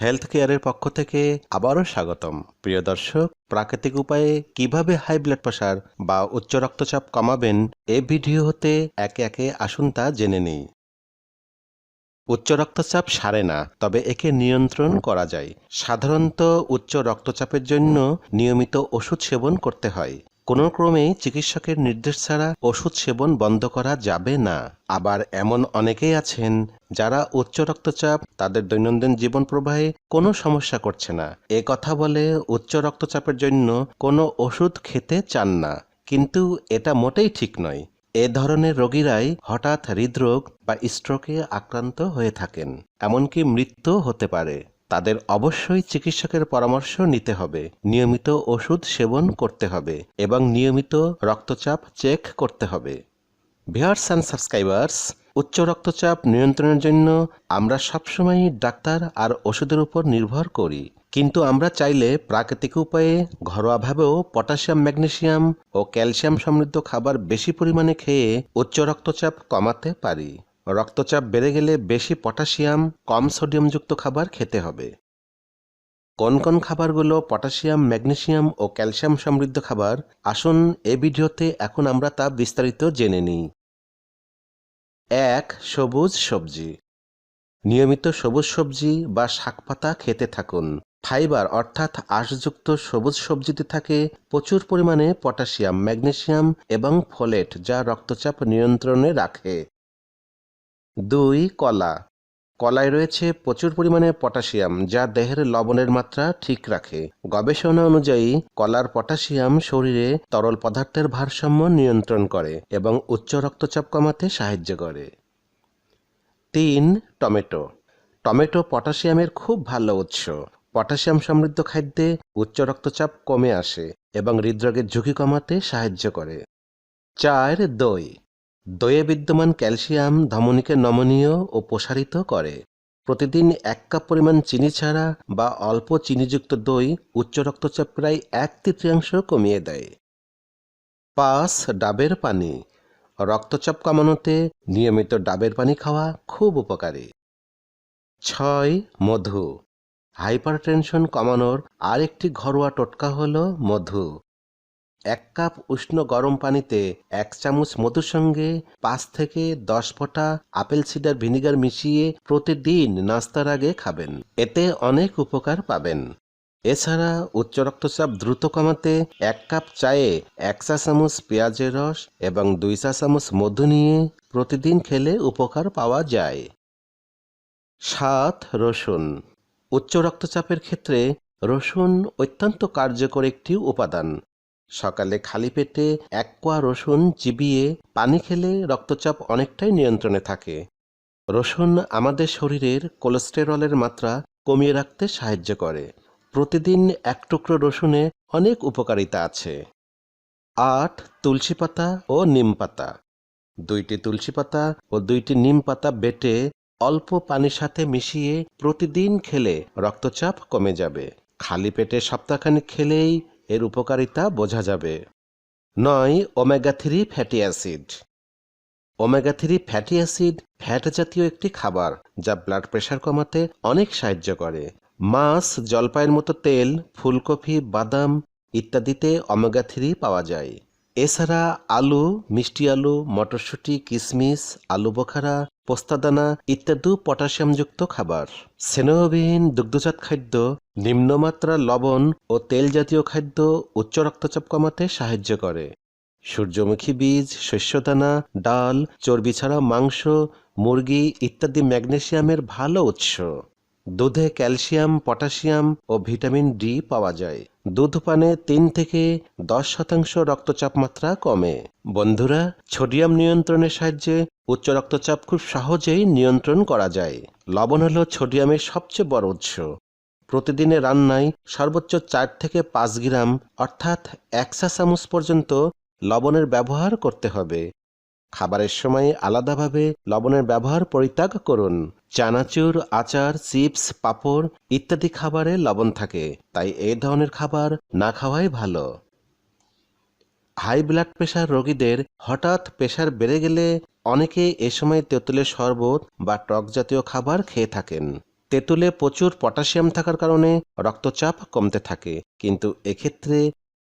Health কেয়ারের পক্ষ থেকে আবারও স্বাগতম। প্রিয় দর্শক, প্রাকৃতিক উপায়ে কীভাবে হাই ব্লাড প্রেশার বা উচ্চ রক্তচাপ কমাবেন এ ভিডিও হতে একে একে আসুন তা জেনে নিই। উচ্চ রক্তচাপ সারে না, তবে একে নিয়ন্ত্রণ করা যায়। সাধারণত উচ্চ রক্তচাপের জন্য নিয়মিত ওষুধ সেবন করতে হয়। কোনো ক্রমেই চিকিৎসকের নির্দেশ ছাড়া ওষুধ সেবন বন্ধ করা যাবে না। আবার এমন অনেকেই আছেন যারা উচ্চ রক্তচাপ, তাদের দৈনন্দিন জীবন প্রবাহে কোনো সমস্যা করছে না। এ কথা বলে উচ্চ রক্তচাপের জন্য কোনো ওষুধ খেতে চান না। কিন্তু এটা মোটেই ঠিক নয়। এ ধরনের রোগীরাই হঠাৎ হৃদরোগ বা স্ট্রোকে আক্রান্ত হয়ে থাকেন। এমনকি মৃত্যু হতে পারে। তাদের অবশ্যই চিকিৎসকের পরামর্শ নিতে হবে। নিয়মিত ওষুধ সেবন করতে হবে এবং নিয়মিত রক্তচাপ চেক করতে হবে। ভিউয়ার্স অ্যান্ড সাবস্ক্রাইবার্স উচ্চ রক্তচাপ নিয়ন্ত্রণের জন্য আমরা সবসময় ডাক্তার আর ওষুধের উপর নির্ভর করি। কিন্তু আমরা চাইলে প্রাকৃতিক উপায়ে ঘরোয়াভাবেও পটাশিয়াম ম্যাগনেশিয়াম ও ক্যালসিয়াম সমৃদ্ধ খাবার বেশি পরিমাণে খেয়ে উচ্চ রক্তচাপ কমাতে পারি। রক্তচাপ বেড়ে গেলে বেশি পটাশিয়াম, কম সোডিয়ামযুক্ত খাবার খেতে হবে। কোন কোন খাবারগুলো পটাশিয়াম, ম্যাগনেশিয়াম ও ক্যালসিয়াম সমৃদ্ধ খাবার? আসুন এ ভিডিওতে এখন আমরা তা বিস্তারিত জেনে নিই। এক, সবুজ সবজি। নিয়মিত সবুজ সবজি বা শাকপাতা খেতে থাকুন। ফাইবার অর্থাৎ আঁশযুক্ত সবুজ সবজিতে থাকে প্রচুর পরিমাণে পটাশিয়াম, ম্যাগনেশিয়াম এবং ফোলেট যা রক্তচাপ নিয়ন্ত্রণে রাখে। দুই, কলা। কলায় রয়েছে প্রচুর পরিমাণে পটাশিয়াম, যা দেহের লবণের মাত্রা ঠিক রাখে। গবেষণা অনুযায়ী, কলার পটাশিয়াম শরীরে তরল পদার্থের ভারসাম্য নিয়ন্ত্রণ করে এবং উচ্চ রক্তচাপ কমাতে সাহায্য করে। তিন, টমেটো। টমেটো পটাশিয়ামের খুব ভালো উৎস। পটাশিয়াম সমৃদ্ধ খাদ্যে উচ্চ রক্তচাপ কমে আসে এবং হৃদরোগের ঝুঁকি কমাতে সাহায্য করে। চার, দই। দইয়ে বিদ্যমান ক্যালসিয়াম ধমনীকে নমনীয় ও প্রসারিত করে। প্রতিদিন এক কাপ পরিমাণ চিনি ছাড়া বা অল্প চিনিযুক্ত দই উচ্চ রক্তচাপ প্রায় এক তৃতীয়াংশ কমিয়ে দেয়। পাঁচ ডাবের পানি। রক্তচাপ কমানোতে নিয়মিত ডাবের পানি খাওয়া খুব উপকারী। ছয়, মধু। হাইপারটেনশন কমানোর আরেকটি ঘরোয়া টোটকা হল মধু। এক কাপ উষ্ণ গরম পানিতে এক চামচ মধুর সঙ্গে পাঁচ থেকে দশ ফোঁটা আপেল সিডার ভিনিগার মিশিয়ে প্রতিদিন নাস্তার আগে খাবেন। এতে অনেক উপকার পাবেন। এছাড়া উচ্চ রক্তচাপ দ্রুত কমাতে এক কাপ চায়ে এক চা চামচ পেঁয়াজের রস এবং দুই চা চামচ মধু নিয়ে প্রতিদিন খেলে উপকার পাওয়া যায়। সাত, রসুন। উচ্চ রক্তচাপের ক্ষেত্রে রসুন অত্যন্ত কার্যকর একটি উপাদান। সকালে খালি পেটে এক কোয়া রসুন চিবিয়ে পানি খেলে রক্তচাপ অনেকটাই নিয়ন্ত্রণে থাকে। রসুন আমাদের শরীরের কোলেস্টেরলের মাত্রা কমিয়ে রাখতে সাহায্য করে। প্রতিদিন এক টুকরো রসুনে অনেক উপকারিতা আছে। আট, তুলসী পাতা ও নিম পাতা। দুইটি তুলসী পাতা ও দুইটি নিম পাতা বেটে অল্প পানির সাথে মিশিয়ে প্রতিদিন খেলে রক্তচাপ কমে যাবে। খালি পেটে সপ্তাহখানিক খেলেই এর উপকারিতা বোঝা যাবে। নয় omega three fatty acid omega three fatty acid fat জাতীয় একটি খাবার যা ব্লাড প্রেশার কমাতে অনেক সাহায্য করে। মাছ, জলপাইয়ের মতো তেল, ফুলকপি, বাদাম ইত্যাদিতে ওমেগা থ্রি পাওয়া যায়। এছাড়া আলু, মিষ্টি আলু, মটরশুঁটি কিশমিশ আলু বোখারা পোস্তাদানা ইত্যাদি পটাশিয়ামযুক্ত খাবার। স্নেহবিহীন দুগ্ধজাত খাদ্য, নিম্নমাত্রা লবণ ও তেল জাতীয় খাদ্য উচ্চ রক্তচাপ কমাতে সাহায্য করে। সূর্যমুখী বীজ, শস্যদানা, ডাল, চর্বি ছাড়া মাংস, মুরগি ইত্যাদি ম্যাগনেসিয়ামের ভালো উৎস। দুধে ক্যালসিয়াম, পটাশিয়াম ও ভিটামিন ডি পাওয়া যায়। দুধ পানে তিন থেকে দশ শতাংশ রক্তচাপ মাত্রা কমে। বন্ধুরা, সোডিয়াম নিয়ন্ত্রণের সাহায্যে উচ্চ রক্তচাপ খুব সহজেই নিয়ন্ত্রণ করা যায়। লবণ হল সোডিয়ামের সবচেয়ে বড় উৎস। প্রতিদিনের রান্নায় সর্বোচ্চ চার থেকে পাঁচ গ্রাম, অর্থাৎ এক চা চামচ পর্যন্ত লবণের ব্যবহার করতে হবে। খাবারের সময় আলাদাভাবে লবণের ব্যবহার পরিত্যাগ করুন। চানাচুর, আচার, চিপস, পাঁপড় ইত্যাদি খাবারে লবণ থাকে, তাই এই ধরনের খাবার না খাওয়াই ভালো। হাই ব্লাড প্রেশার রোগীদের হঠাৎ প্রেশার বেড়ে গেলে অনেকে এ সময় তেঁতুলের শরবত বা টক জাতীয় খাবার খেয়ে থাকেন। তেঁতুলে প্রচুর পটাশিয়াম থাকার কারণে রক্তচাপ কমতে থাকে, কিন্তু এক্ষেত্রে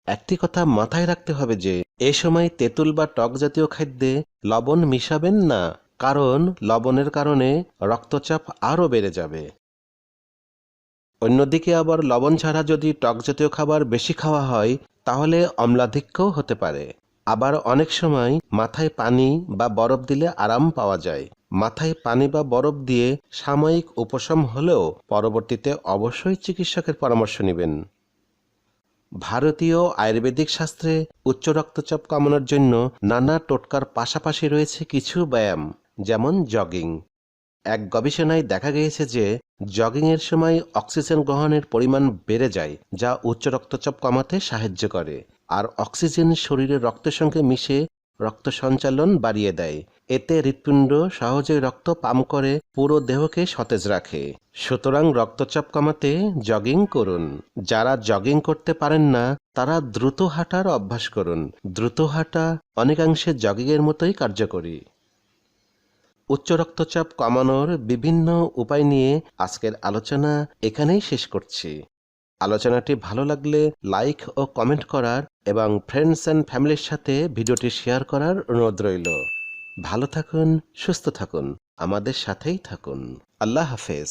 একটি কথা মাথায় রাখতে হবে যে এ সময় তেঁতুল বা টক জাতীয় খাদ্যে লবণ মিশাবেন না, কারণ লবণের কারণে রক্তচাপ আরও বেড়ে যাবে। অন্যদিকে আবার লবণ ছাড়া যদি টক জাতীয় খাবার বেশি খাওয়া হয়, তাহলে অম্লাধিক্যও হতে পারে। আবার অনেক সময় মাথায় পানি বা বরফ দিলে আরাম পাওয়া যায়। মাথায় পানি বা বরফ দিয়ে সাময়িক উপশম হলেও পরবর্তীতে অবশ্যই চিকিৎসকের পরামর্শ নেবেন। ভারতীয় আয়ুর্বেদিক শাস্ত্রে উচ্চ রক্তচাপ কমানোর জন্য নানা টোটকার পাশাপাশি রয়েছে কিছু ব্যায়াম, যেমন জগিং। এক গবেষণায় দেখা গিয়েছে যে জগিংয়ের সময় অক্সিজেন গ্রহণের পরিমাণ বেড়ে যায়, যা উচ্চ রক্তচাপ কমাতে সাহায্য করে, আর অক্সিজেন শরীরের রক্তের সঙ্গে মিশে রক্ত সঞ্চালন বাড়িয়ে দেয়। এতে হৃৎপিণ্ড সহজেই রক্ত পাম্প করে, পুরো দেহকে সতেজ রাখে। সুতরাং রক্তচাপ কমাতে জগিং করুন। যারা জগিং করতে পারেন না, তারা দ্রুত হাঁটার অভ্যাস করুন। দ্রুত হাঁটা অনেকাংশে জগিংয়ের মতোই কার্যকরী। উচ্চ রক্তচাপ কমানোর বিভিন্ন উপায় নিয়ে আজকের আলোচনা এখানেই শেষ করছি। আলোচনাটি ভালো লাগলে লাইক ও কমেন্ট করার এবং ফ্রেন্ডস অ্যান্ড ফ্যামিলির সাথে ভিডিওটি শেয়ার করার অনুরোধ রইল। ভালো থাকুন সুস্থ থাকুন আমাদের সাথেই থাকুন। আল্লাহ হাফেজ।